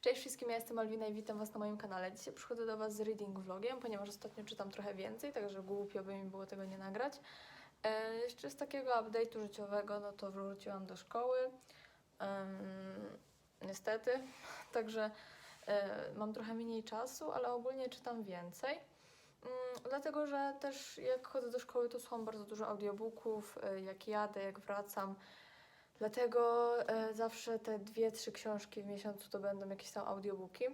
Cześć wszystkim, ja jestem Alwina i witam Was na moim kanale. Dzisiaj przychodzę do Was z reading vlogiem, ponieważ ostatnio czytam trochę więcej, także głupio by mi było tego nie nagrać. E, jeszcze z takiego update'u życiowego, no to wróciłam do szkoły. Em, niestety, także e, mam trochę mniej czasu, ale ogólnie czytam więcej. Mm, dlatego, że też jak chodzę do szkoły, to słucham bardzo dużo audiobooków, e, jak jadę, jak wracam. Dlatego e, zawsze te dwie, trzy książki w miesiącu to będą jakieś tam audiobooki,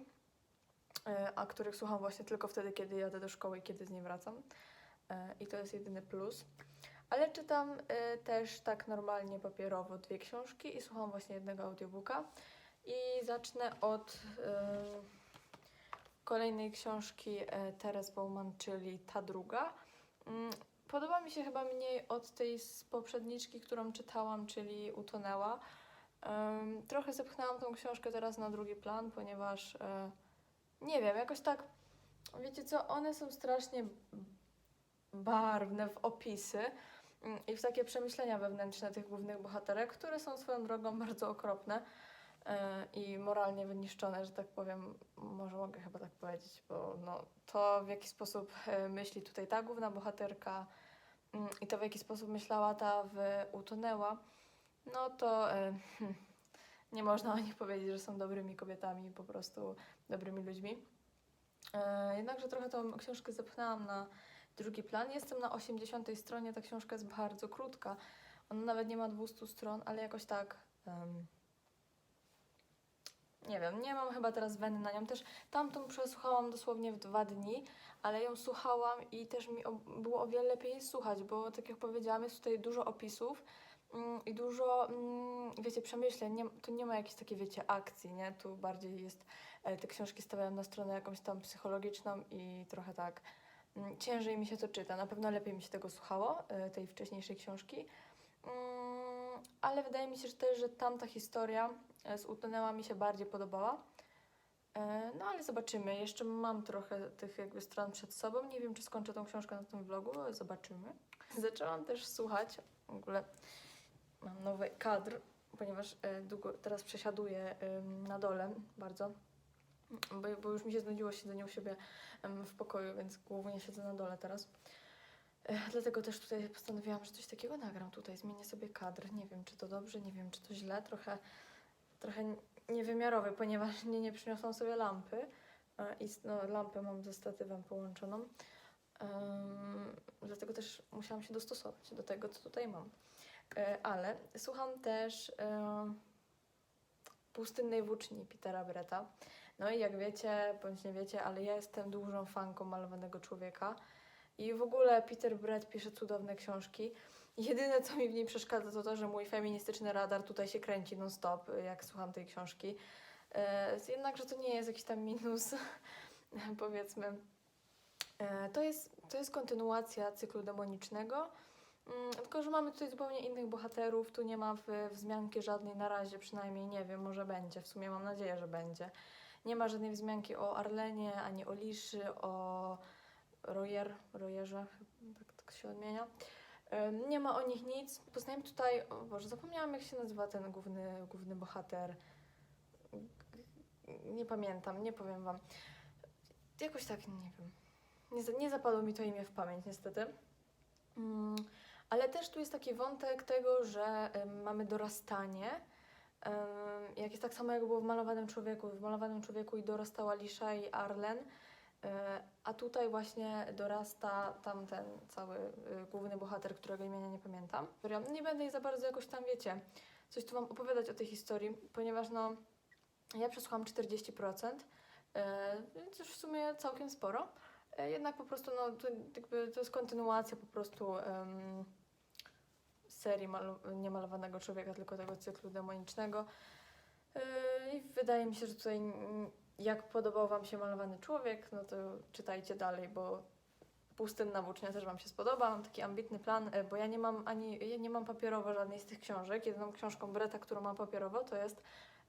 e, a których słucham właśnie tylko wtedy, kiedy jadę do szkoły i kiedy z niej wracam. E, I to jest jedyny plus. Ale czytam e, też tak normalnie papierowo dwie książki i słucham właśnie jednego audiobooka. I zacznę od e, kolejnej książki e, Teres Bowman, czyli ta druga. Podoba mi się chyba mniej od tej z poprzedniczki, którą czytałam, czyli Utonęła. Em, trochę zepchnęłam tą książkę teraz na drugi plan, ponieważ e, nie wiem, jakoś tak, wiecie co, one są strasznie barwne w opisy mm, i w takie przemyślenia wewnętrzne tych głównych bohaterek, które są swoją drogą bardzo okropne e, i moralnie wyniszczone, że tak powiem, może mogę chyba tak powiedzieć, bo no, to w jaki sposób e, myśli tutaj ta główna bohaterka i to w jaki sposób myślała ta w Utonęła, no to e, hmm, nie można o nich powiedzieć, że są dobrymi kobietami, po prostu dobrymi ludźmi. E, Jednakże trochę tą książkę zepchnęłam na drugi plan. Jestem na 80 stronie, ta książka jest bardzo krótka. Ona nawet nie ma 200 stron, ale jakoś tak. Nie wiem, nie mam chyba teraz weny na nią. Też tamtą przesłuchałam dosłownie w dwa dni, ale ją słuchałam i też mi było o wiele lepiej jej słuchać, bo tak jak powiedziałam, jest tutaj dużo opisów mm, i dużo, mm, wiecie, przemyśleń. Nie, tu nie ma jakiejś takiej, wiecie, akcji, nie? Tu bardziej jest, e, te książki stawiają na stronę jakąś tam psychologiczną i trochę tak mm, ciężej mi się to czyta. Na pewno lepiej mi się tego słuchało, e, tej wcześniejszej książki. Mm, ale wydaje mi się że też, że tamta historia e, z Utonęła mi się bardziej podobała. E, No ale zobaczymy. Jeszcze mam trochę tych jakby stron przed sobą. Nie wiem, czy skończę tą książkę na tym vlogu, ale zobaczymy. Zaczęłam też słuchać, w ogóle mam nowy kadr, ponieważ e, długo teraz przesiaduję na dole bardzo, bo, bo już mi się znudziło siedzenie u siebie w pokoju, więc głównie siedzę na dole teraz. Dlatego też tutaj postanowiłam, że coś takiego nagram tutaj, zmienię sobie kadr. Nie wiem, czy to dobrze, nie wiem, czy to źle, trochę, trochę niewymiarowy, ponieważ nie, nie przyniosłam sobie lampy e, i no, lampę mam ze statywem połączoną. Em, dlatego też musiałam się dostosować do tego, co tutaj mam. E, ale słucham też e, Pustynnej Włóczni Petera Breta. No i jak wiecie, bądź nie wiecie, ale ja jestem dużą fanką malowanego człowieka. I w ogóle Peter Brett pisze cudowne książki. Jedyne, co mi w niej przeszkadza, to to, że mój feministyczny radar tutaj się kręci non-stop, jak słucham tej książki. E, jednakże to nie jest jakiś tam minus, powiedzmy. E, to, jest, to jest kontynuacja cyklu demonicznego, mm, tylko że mamy tutaj zupełnie innych bohaterów. Tu nie ma wzmianki żadnej na razie, przynajmniej nie wiem, może będzie. W sumie mam nadzieję, że będzie. Nie ma żadnej wzmianki o Arlenie, ani o Liszy, o Royer, Royerze, tak, tak się odmienia. Nie ma o nich nic. Poznajemy tutaj, o Boże, zapomniałam jak się nazywa ten główny, główny bohater. Nie pamiętam, nie powiem wam. Jakoś tak, nie wiem. Nie, nie zapadło mi to imię w pamięć niestety. Mm, ale też tu jest taki wątek tego, że mamy dorastanie. Jak jest tak samo jak było w Malowanym Człowieku. W Malowanym Człowieku i dorastała Lisza i Arlen. E, A tutaj właśnie dorasta tamten cały y, główny bohater, którego imienia nie pamiętam. Nie będę jej za bardzo jakoś tam, wiecie, coś tu wam opowiadać o tej historii, ponieważ no, ja przesłuchałam 40%, e, więc już w sumie całkiem sporo. E, Jednak po prostu, no, to, jakby, to jest kontynuacja po prostu em, serii malu- niemalowanego człowieka, tylko tego cyklu demonicznego. I wydaje mi się, że tutaj jak podobał Wam się malowany człowiek, no to czytajcie dalej, bo Pustynna Włócznia też Wam się spodoba. Mam taki ambitny plan, e, bo ja nie mam ani ja nie mam papierowo żadnej z tych książek. Jedyną książką Breta, którą mam papierowo, to jest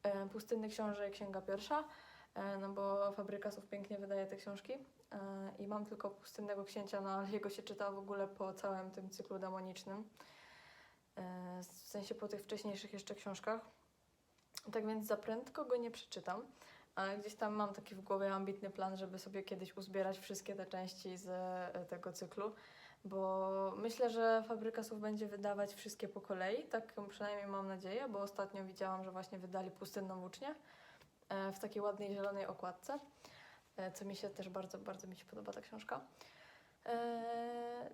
e, Pustynny Książę Księga Pierwsza, e, no bo Fabryka Słów pięknie wydaje te książki. I mam tylko Pustynnego Księcia, no ale jego się czyta w ogóle po całym tym cyklu demonicznym. W sensie po tych wcześniejszych jeszcze książkach. Tak więc za prędko go nie przeczytam. Ale gdzieś tam mam taki w głowie ambitny plan, żeby sobie kiedyś uzbierać wszystkie te części z e, tego cyklu, bo myślę, że Fabryka Słów będzie wydawać wszystkie po kolei, tak przynajmniej mam nadzieję, bo ostatnio widziałam, że właśnie wydali Pustynną Włócznię e, w takiej ładnej zielonej okładce, e, co mi się też bardzo, bardzo mi się podoba ta książka. E,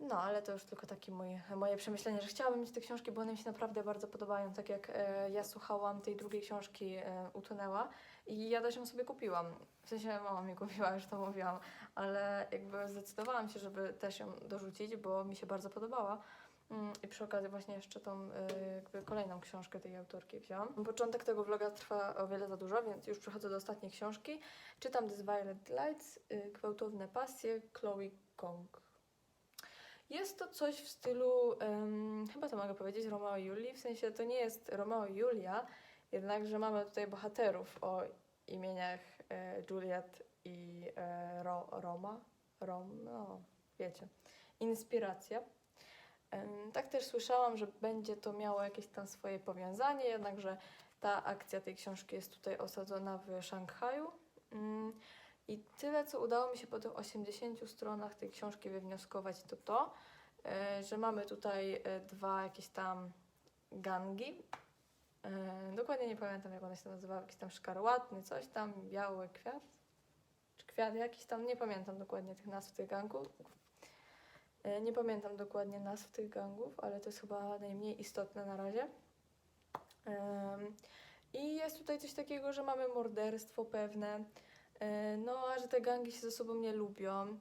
No, ale to już tylko takie moje, moje przemyślenie, że chciałabym mieć te książki, bo one mi się naprawdę bardzo podobają. Tak jak e, ja słuchałam tej drugiej książki e, Utonęła i ja też ją sobie kupiłam. W sensie mama mi kupiła, już to mówiłam, ale jakby zdecydowałam się, żeby też ją dorzucić, bo mi się bardzo podobała. Mm, I przy okazji właśnie jeszcze tą y, jakby kolejną książkę tej autorki wzięłam. Początek tego vloga trwa o wiele za dużo, więc już przechodzę do ostatniej książki. Czytam The Violet Lights, y, Gwałtowne pasje, Chloe Jest to coś w stylu, em, chyba to mogę powiedzieć, Romeo i Julii. W sensie to nie jest Romeo i Julia, jednakże mamy tutaj bohaterów o imieniach e, Juliet i e, Ro, Roma. Rom, no wiecie. Inspiracja. Em, Tak też słyszałam, że będzie to miało jakieś tam swoje powiązanie, jednakże ta akcja tej książki jest tutaj osadzona w Szanghaju. Mm, I tyle, co udało mi się po tych 80 stronach tej książki wywnioskować, to to, e, że mamy tutaj e, dwa jakieś tam gangi. E, Dokładnie nie pamiętam, jak one się nazywały, jakiś tam szkarłatny, coś tam, biały kwiat, czy kwiat jakiś tam, nie pamiętam dokładnie tych nazw tych gangów. Nie pamiętam dokładnie nazw tych gangów, ale to jest chyba najmniej istotne na razie. I jest tutaj coś takiego, że mamy morderstwo pewne, no a że te gangi się ze sobą nie lubią,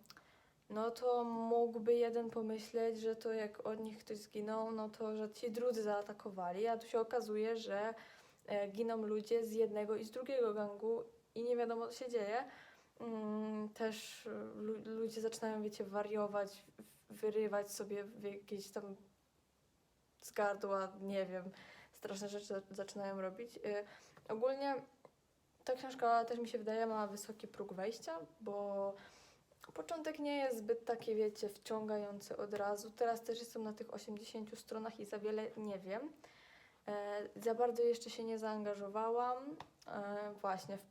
no to mógłby jeden pomyśleć, że to jak od nich ktoś zginął, no to że ci drudzy zaatakowali, a tu się okazuje, że e, giną ludzie z jednego i z drugiego gangu i nie wiadomo co się dzieje. Mm, Też e, lu- ludzie zaczynają, wiecie, wariować, wyrywać sobie jakieś tam z gardła, nie wiem, straszne rzeczy za- zaczynają robić. Ogólnie ta książka też mi się wydaje ma wysoki próg wejścia, bo początek nie jest zbyt taki, wiecie, wciągający od razu. Teraz też jestem na tych 80 stronach i za wiele nie wiem. E, za bardzo jeszcze się nie zaangażowałam. E, właśnie w,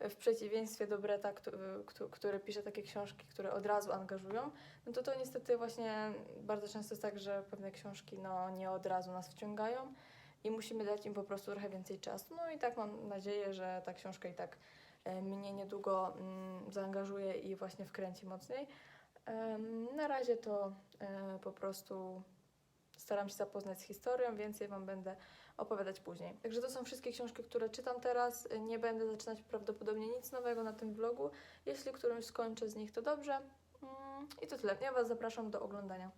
w przeciwieństwie do Breta, któ- któ- który pisze takie książki, które od razu angażują, no to to niestety właśnie bardzo często jest tak, że pewne książki no, nie od razu nas wciągają i musimy dać im po prostu trochę więcej czasu. No i tak mam nadzieję, że ta książka i tak e, mnie niedługo mm, zaangażuje i właśnie wkręci mocniej. Na razie to e, po prostu staram się zapoznać z historią, więcej Wam będę opowiadać później. Także to są wszystkie książki, które czytam teraz. Nie będę zaczynać prawdopodobnie nic nowego na tym vlogu. Jeśli którąś skończę z nich, to dobrze. Mm, I to tyle. Ja Was zapraszam do oglądania.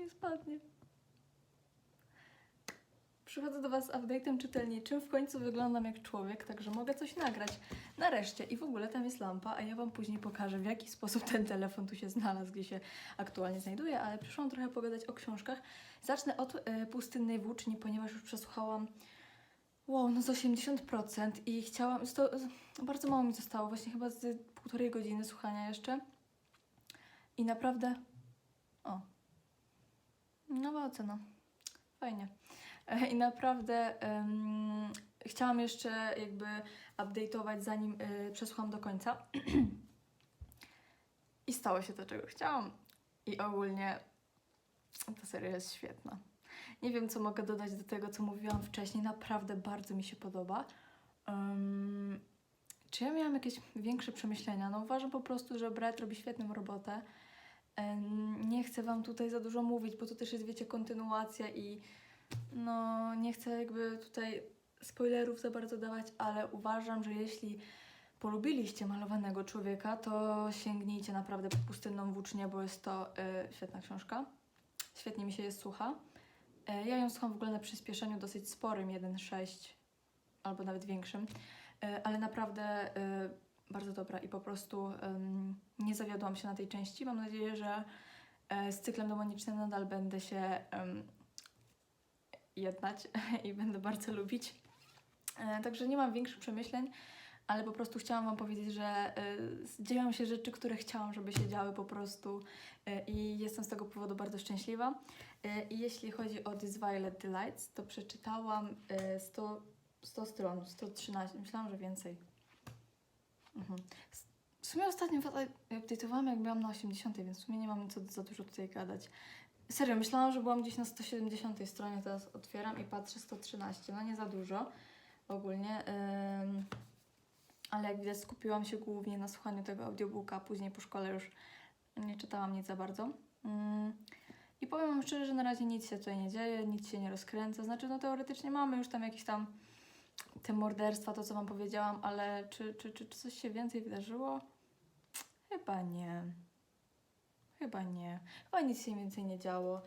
Nie spadnie. Przychodzę do Was z update'em czytelniczym. W końcu wyglądam jak człowiek, także mogę coś nagrać. Nareszcie. I w ogóle tam jest lampa, a ja Wam później pokażę, w jaki sposób ten telefon tu się znalazł, gdzie się aktualnie znajduje, ale przyszłam trochę pogadać o książkach. Zacznę od e, Pustynnej Włóczni, ponieważ już przesłuchałam wow, no z 80% i chciałam, sto, bardzo mało mi zostało, właśnie chyba z półtorej godziny słuchania jeszcze. I naprawdę, o, nowa ocena. Fajnie. E, I naprawdę em, chciałam jeszcze jakby update'ować zanim y, przesłucham do końca. I stało się to, czego chciałam. I ogólnie ta seria jest świetna. Nie wiem, co mogę dodać do tego, co mówiłam wcześniej. Naprawdę bardzo mi się podoba. Em, czy ja miałam jakieś większe przemyślenia? No uważam po prostu, że Brett robi świetną robotę. Nie chcę Wam tutaj za dużo mówić, bo to też jest, wiecie, kontynuacja i no nie chcę jakby tutaj spoilerów za bardzo dawać, ale uważam, że jeśli polubiliście malowanego człowieka, to sięgnijcie naprawdę po pustynną włócznię, bo jest to y, świetna książka. Świetnie mi się je słucha. E, Ja ją słucham w ogóle na przyspieszeniu dosyć sporym, 1.6 albo nawet większym, E, ale naprawdę e, bardzo dobra i po prostu nie zawiodłam się na tej części. Mam nadzieję, że e, z cyklem demonicznym nadal będę się jednać i będę bardzo lubić. E, Także nie mam większych przemyśleń, ale po prostu chciałam Wam powiedzieć, że e, dzieją się rzeczy, które chciałam, żeby się działy po prostu i jestem z tego powodu bardzo szczęśliwa. I jeśli chodzi o This Violet Delights, to przeczytałam e, 100, 100 stron, 113, myślałam, że więcej. Mhm. W sumie ostatnio update'owałam, jak byłam na 80, więc w sumie nie mam co za dużo tutaj gadać. Serio, myślałam, że byłam gdzieś na 170 stronie, teraz otwieram i patrzę 113, no nie za dużo ogólnie. ym, ale jak widać skupiłam się głównie na słuchaniu tego audiobooka, później po szkole już nie czytałam nic za bardzo. Ym, I powiem Wam szczerze, że na razie nic się tutaj nie dzieje, nic się nie rozkręca. Znaczy, no teoretycznie mamy już tam jakieś tam te morderstwa, to co Wam powiedziałam, ale czy, czy, czy, czy coś się więcej wydarzyło? Chyba nie. Chyba nie. Chyba nic się więcej nie działo.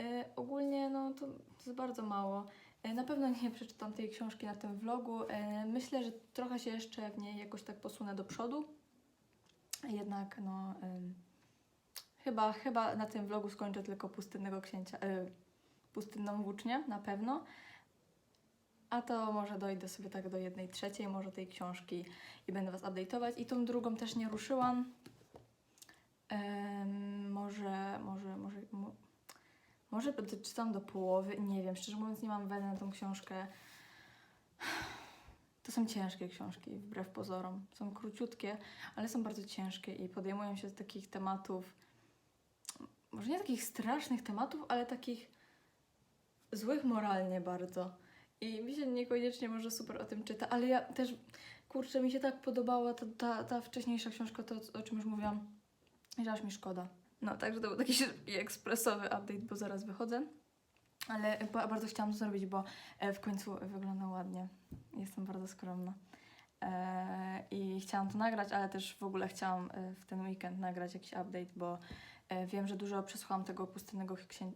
E, ogólnie, no to, to bardzo mało. E, na pewno nie przeczytam tej książki na tym vlogu. E, myślę, że trochę się jeszcze w niej jakoś tak posunę do przodu. Jednak, no, chyba, chyba na tym vlogu skończę tylko pustynnego księcia, pustynną włócznię, na pewno. A to może dojdę sobie tak do jednej trzeciej, może tej książki i będę Was update'ować. I tą drugą też nie ruszyłam. Może, może, może, mo, może będę czytam do połowy, nie wiem, szczerze mówiąc nie mam weny na tą książkę. To są ciężkie książki, wbrew pozorom. Są króciutkie, ale są bardzo ciężkie i podejmują się takich tematów, może nie takich strasznych tematów, ale takich złych moralnie bardzo. I mi się niekoniecznie może super o tym czyta, ale ja też, kurczę, mi się tak podobała ta, ta, ta wcześniejsza książka, to o czym już mówiłam, że aż mi szkoda. No, także to był taki ekspresowy update, bo zaraz wychodzę. Ale ba- bardzo chciałam to zrobić, bo e, w końcu wygląda ładnie. Jestem bardzo skromna. E, I chciałam to nagrać, ale też w ogóle chciałam e, w ten weekend nagrać jakiś update, bo e, wiem, że dużo przesłuchałam tego pustynnego księ...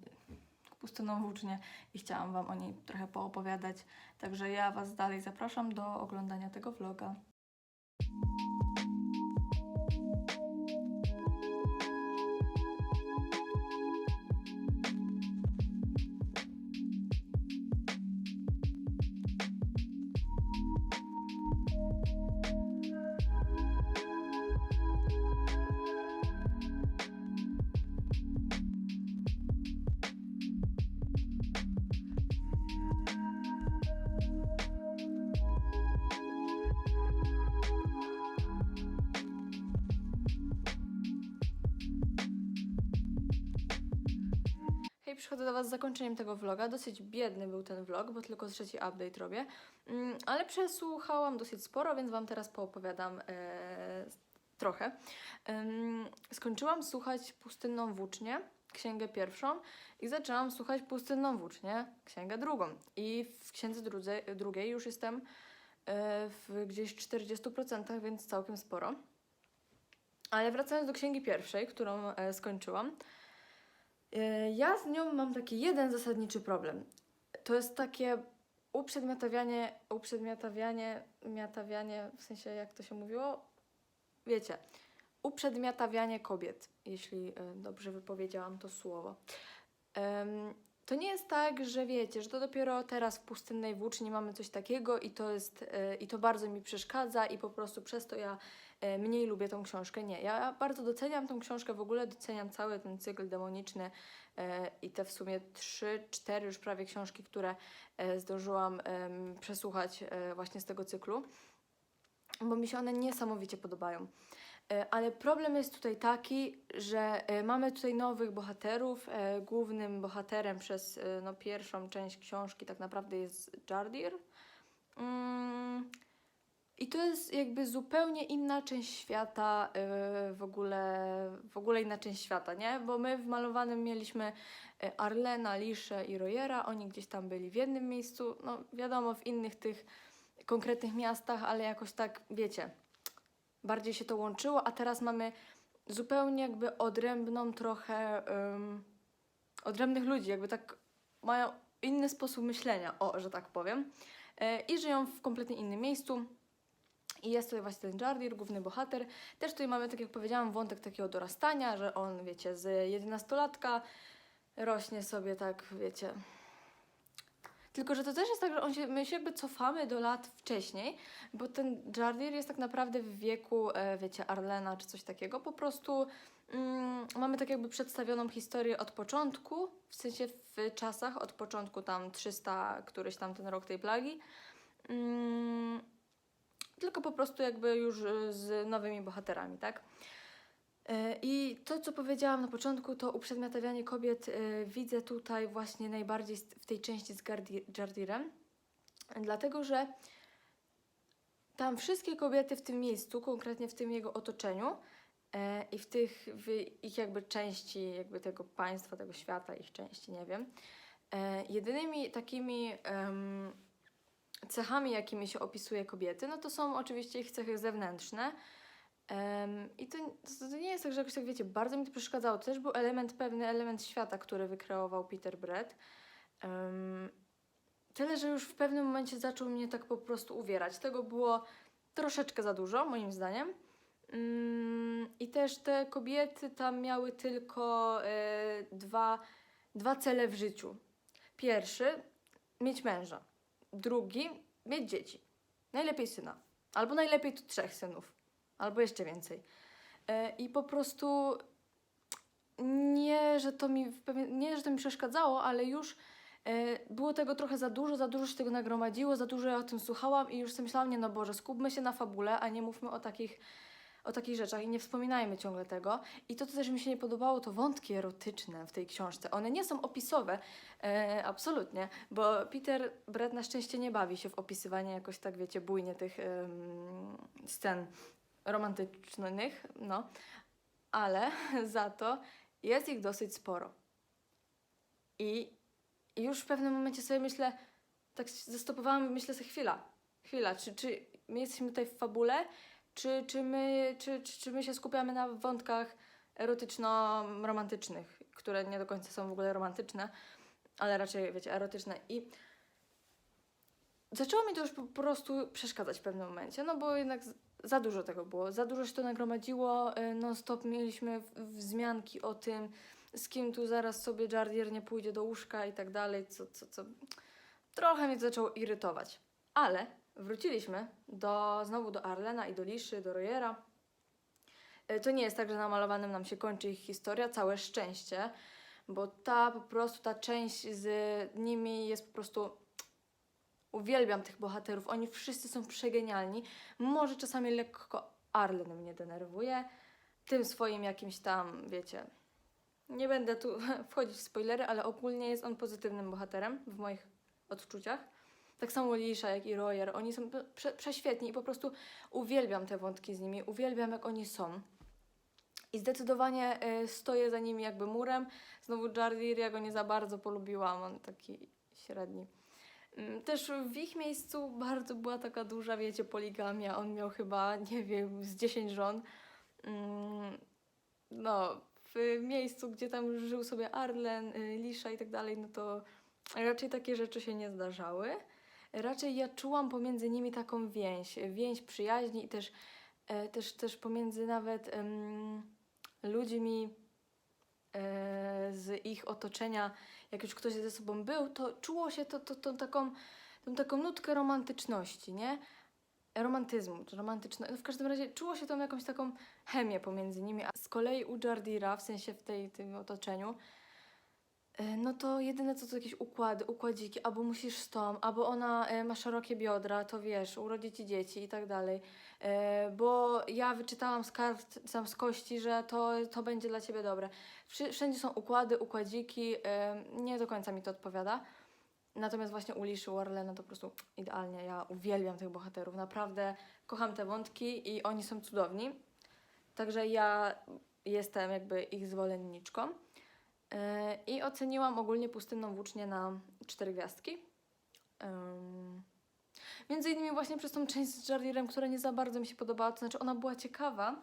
pustynną włócznię i chciałam Wam o niej trochę poopowiadać. Także ja Was dalej zapraszam do oglądania tego vloga. Przychodzę do Was z zakończeniem tego vloga. Dosyć biedny był ten vlog, bo tylko trzeci update robię. Mm, ale przesłuchałam dosyć sporo, więc Wam teraz poopowiadam e, trochę. Ym, skończyłam słuchać Pustynną Włócznię, księgę pierwszą i zaczęłam słuchać Pustynną Włócznię, księgę drugą. I w księdze drudze, drugiej już jestem e, w gdzieś 40%, więc całkiem sporo. Ale wracając do księgi pierwszej, którą e, skończyłam, E, Ja z nią mam taki jeden zasadniczy problem. To jest takie uprzedmiotawianie, uprzedmiotawianie, miatawianie, w sensie jak to się mówiło? Wiecie, uprzedmiotawianie kobiet, jeśli e, dobrze wypowiedziałam to słowo. To nie jest tak, że wiecie, że to dopiero teraz w pustynnej włóczni mamy coś takiego i to jest, e, i to bardzo mi przeszkadza i po prostu przez to ja e, mniej lubię tą książkę. Nie, ja bardzo doceniam tą książkę, w ogóle doceniam cały ten cykl demoniczny e, i te w sumie trzy, cztery już prawie książki, które zdążyłam przesłuchać właśnie z tego cyklu, bo mi się one niesamowicie podobają. E, Ale problem jest tutaj taki, że e, mamy tutaj nowych bohaterów. E, Głównym bohaterem przez no, pierwszą część książki tak naprawdę jest Jardir. Mm, I to jest jakby zupełnie inna część świata, w ogóle, w ogóle inna część świata, nie? Bo my w malowanym mieliśmy Arlena, Lisze i Rojera. Oni gdzieś tam byli w jednym miejscu, no wiadomo, w innych tych konkretnych miastach, ale jakoś tak, wiecie, bardziej się to łączyło, a teraz mamy zupełnie jakby odrębną trochę, ym, odrębnych ludzi, jakby tak mają inny sposób myślenia, o, że tak powiem, e, i żyją w kompletnie innym miejscu. I jest tutaj właśnie ten Jardir, główny bohater. Też tutaj mamy, tak jak powiedziałam, wątek takiego dorastania, że on, wiecie, z 11-latka rośnie sobie tak, wiecie. Tylko, że to też jest tak, że on się, my się jakby cofamy do lat wcześniej, bo ten Jardir jest tak naprawdę w wieku, e, wiecie, Arlena czy coś takiego. Po prostu mm, mamy tak jakby przedstawioną historię od początku, w sensie w czasach, od początku tam 300, któryś tam ten rok tej plagi. Mm, tylko po prostu jakby już y, z nowymi bohaterami, tak? E, I to, co powiedziałam na początku, to uprzedmiotawianie kobiet e, widzę tutaj właśnie najbardziej w tej części z Jardirem, dlatego że tam wszystkie kobiety w tym miejscu, konkretnie w tym jego otoczeniu e, i w tych w ich jakby części jakby tego państwa, tego świata, ich części, nie wiem, jedynymi takimi cechami, jakimi się opisuje kobiety, no to są oczywiście ich cechy zewnętrzne. Em, I to, to, to nie jest tak, że jakoś tak wiecie, bardzo mi to przeszkadzało. To też był element, pewny element świata, który wykreował Peter Brett. Em, tyle, że już w pewnym momencie zaczął mnie tak po prostu uwierać. Tego było troszeczkę za dużo, moim zdaniem. Mm, I też te kobiety tam miały tylko e, dwa, dwa cele w życiu. Pierwszy, mieć męża. Drugi, mieć dzieci. Najlepiej syna. Albo najlepiej tu trzech synów. Albo jeszcze więcej. E, I po prostu nie, że to mi, nie, że to mi przeszkadzało, ale już e, było tego trochę za dużo, za dużo się tego nagromadziło, za dużo ja o tym słuchałam i już sobie myślałam, nie no Boże, skupmy się na fabule, a nie mówmy o takich, o takich rzeczach i nie wspominajmy ciągle tego. I to, co też mi się nie podobało, to wątki erotyczne w tej książce. One nie są opisowe, e, absolutnie, bo Peter Brett na szczęście nie bawi się w opisywanie jakoś tak, wiecie, bujnie tych em, scen romantycznych, no, ale za to jest ich dosyć sporo. I, już w pewnym momencie sobie myślę, tak zastopowałam, myślę sobie chwila, chwila, czy, czy my jesteśmy tutaj w fabule, czy, czy, my, czy, czy, czy my się skupiamy na wątkach erotyczno-romantycznych, które nie do końca są w ogóle romantyczne, ale raczej, wiecie, erotyczne. I zaczęło mi to już po prostu przeszkadzać w pewnym momencie, no bo jednak za dużo tego było, za dużo się to nagromadziło, y, non-stop mieliśmy wzmianki o tym, z kim tu zaraz sobie Jardier nie pójdzie do łóżka i tak dalej, co, co, co trochę mnie to zaczęło irytować. Ale wróciliśmy do, znowu do Arlena i do Liszy, do Rojera. Y, To nie jest tak, że na malowanym nam się kończy ich historia, całe szczęście, bo ta po prostu, ta część z nimi jest po prostu Uwielbiam tych bohaterów, oni wszyscy są przegenialni. Może czasami lekko Arlen mnie denerwuje, tym swoim jakimś tam, wiecie. Nie będę tu wchodzić w spoilery, ale ogólnie jest on pozytywnym bohaterem w moich odczuciach. Tak samo Lisza, jak i Royer. Oni są prze, prześwietni i po prostu uwielbiam te wątki z nimi, uwielbiam jak oni są. I zdecydowanie y, stoję za nimi jakby murem. Znowu Jardir, ja go nie za bardzo polubiłam, on taki średni. Mm, Też w ich miejscu bardzo była taka duża, wiecie, poligamia. On miał chyba, nie wiem, z 10 żon. Mm, No, w miejscu, gdzie tam żył sobie Arlen, y, Lisza i tak dalej, no to raczej takie rzeczy się nie zdarzały. Raczej ja czułam pomiędzy nimi taką więź, więź przyjaźni i też, e, też, też pomiędzy nawet em, ludźmi e, z ich otoczenia, jak już ktoś ze sobą był, to czuło się to, to, to taką, tą taką nutkę romantyczności, nie? Romantyzmu, czy romantyczne. No w każdym razie czuło się tą jakąś taką chemię pomiędzy nimi. A z kolei u Jardira, w sensie w tej, tym otoczeniu, no to jedyne co to jakieś układy, układziki, albo musisz z tą, albo ona e, ma szerokie biodra, to wiesz, urodzi ci dzieci i tak dalej. E, bo ja wyczytałam z kart, tam z kości, że to, to będzie dla ciebie dobre. Wszędzie są układy, układziki, e, nie do końca mi to odpowiada. Natomiast właśnie u Liszy, u Arlena to po prostu idealnie. Ja uwielbiam tych bohaterów, naprawdę kocham te wątki i oni są cudowni. Także ja jestem jakby ich zwolenniczką. E, I oceniłam ogólnie pustynną włócznię na cztery gwiazdki. Ym, Między innymi właśnie przez tą część z Jarirem, która nie za bardzo mi się podobała, to znaczy ona była ciekawa,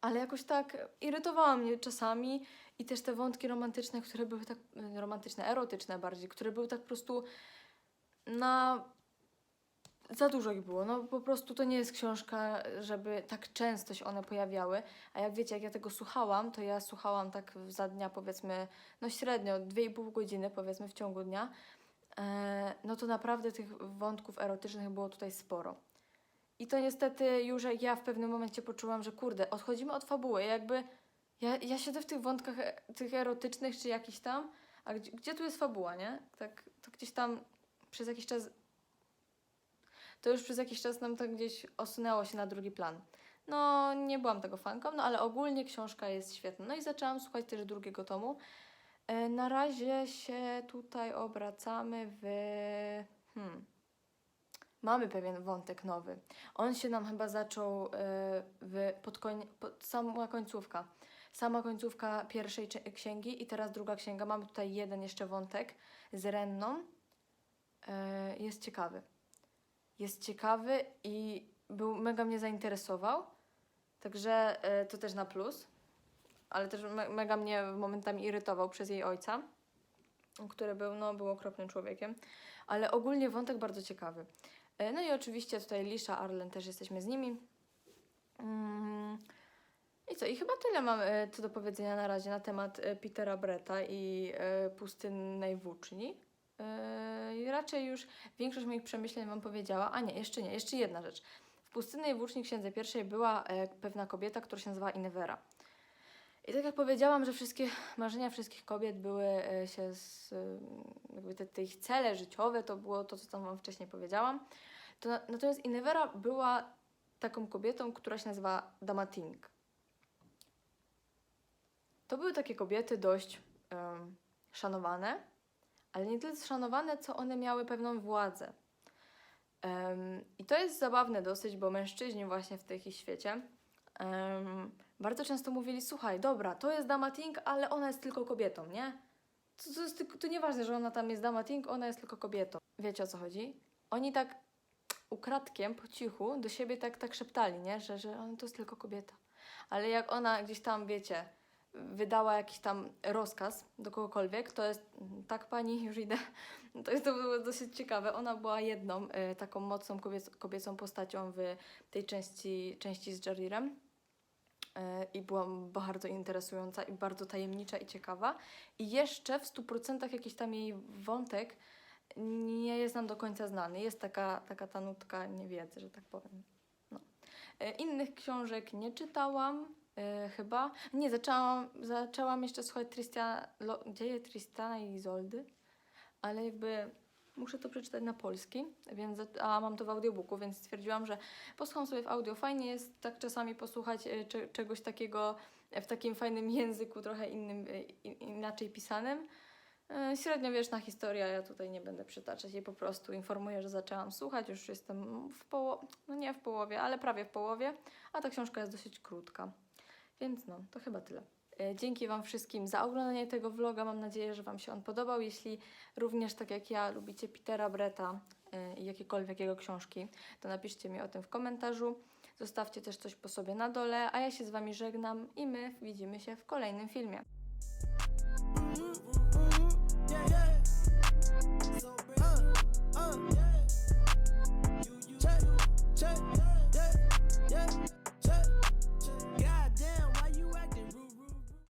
ale jakoś tak irytowała mnie czasami i też te wątki romantyczne, które były tak, e, romantyczne, erotyczne bardziej, które były tak po prostu na... Za dużo ich było, no po prostu to nie jest książka, żeby tak często się one pojawiały, a jak wiecie, jak ja tego słuchałam, to ja słuchałam tak za dnia powiedzmy, no średnio 2,5 godziny powiedzmy w ciągu dnia, e, no to naprawdę tych wątków erotycznych było tutaj sporo. I to niestety już jak ja w pewnym momencie poczułam, że kurde, odchodzimy od fabuły, jakby ja, ja siedzę w tych wątkach e, tych erotycznych czy jakiś tam, a gdzie, gdzie tu jest fabuła, nie? Tak, to gdzieś tam przez jakiś czas, to już przez jakiś czas nam to gdzieś osunęło się na drugi plan. No, nie byłam tego fanką, no ale ogólnie książka jest świetna. No i zaczęłam słuchać też drugiego tomu. E, Na razie się tutaj obracamy w... Hmm. Mamy pewien wątek nowy. On się nam chyba zaczął e, w, pod, koń, pod sama końcówka. Sama końcówka pierwszej księgi i teraz druga księga. Mamy tutaj jeden jeszcze wątek z Renną. E, jest ciekawy. Jest ciekawy i był mega mnie zainteresował. Także e, to też na plus. Ale też me, mega mnie momentami irytował przez jej ojca, który był, no, był okropnym człowiekiem. Ale ogólnie wątek bardzo ciekawy. E, No i oczywiście tutaj Lisza, Arlen też jesteśmy z nimi. Mm. I co? I chyba tyle mam e, co do powiedzenia na razie na temat Petera Bretta i pustynnej włóczni. I raczej już większość moich przemyśleń Wam powiedziała. A nie, jeszcze nie, jeszcze jedna rzecz. W pustynnej włóczni księdze pierwszej była e, pewna kobieta, która się nazywała Inwera. I tak jak powiedziałam, że wszystkie marzenia wszystkich kobiet były e, się z, e, jakby te, te ich cele życiowe, to było to, co tam Wam wcześniej powiedziałam. To, na- natomiast Inewera była taką kobietą, która się nazywa Damating. To były takie kobiety dość szanowane, ale nie tyle szanowane, co one miały pewną władzę. Em, I to jest zabawne dosyć, bo mężczyźni właśnie w tych świecie em, bardzo często mówili, słuchaj, dobra, to jest Dama Ting, ale ona jest tylko kobietą, nie? To, to, jest to nieważne, że ona tam jest Dama Ting, ona jest tylko kobietą. Wiecie o co chodzi? Oni tak ukradkiem, po cichu, do siebie tak, tak szeptali, nie? Że, że ona to jest tylko kobieta. Ale jak ona gdzieś tam, wiecie, wydała jakiś tam rozkaz do kogokolwiek, to jest, "Mm, tak pani, już idę. To jest to było dosyć ciekawe. Ona była jedną e, taką mocną kobiec, kobiecą postacią w tej części, części z Jarirem. E, I była bardzo interesująca i bardzo tajemnicza i ciekawa. I jeszcze w 100% jakiś tam jej wątek nie jest nam do końca znany. Jest taka, taka ta nutka niewiedzy, że tak powiem. No. E, Innych książek nie czytałam, e, chyba. Nie, zaczęłam, zaczęłam jeszcze słuchać Tristia, lo, dzieje Tristana i Izoldy, ale jakby muszę to przeczytać na polski, więc, a mam to w audiobooku, więc stwierdziłam, że posłucham sobie w audio. Fajnie jest tak czasami posłuchać e, cze, czegoś takiego w takim fajnym języku, trochę innym, e, inaczej pisanym. Średniowieczna historia, ja tutaj nie będę przytaczać jej po prostu informuję, że zaczęłam słuchać, już jestem w połowie, no nie w połowie, ale prawie w połowie, a ta książka jest dosyć krótka. Więc no, to chyba tyle. E, Dzięki Wam wszystkim za oglądanie tego vloga. Mam nadzieję, że Wam się on podobał. Jeśli również tak jak ja lubicie Petera Bretta e, i jakiekolwiek jego książki, to napiszcie mi o tym w komentarzu. Zostawcie też coś po sobie na dole, a ja się z Wami żegnam i my widzimy się w kolejnym filmie.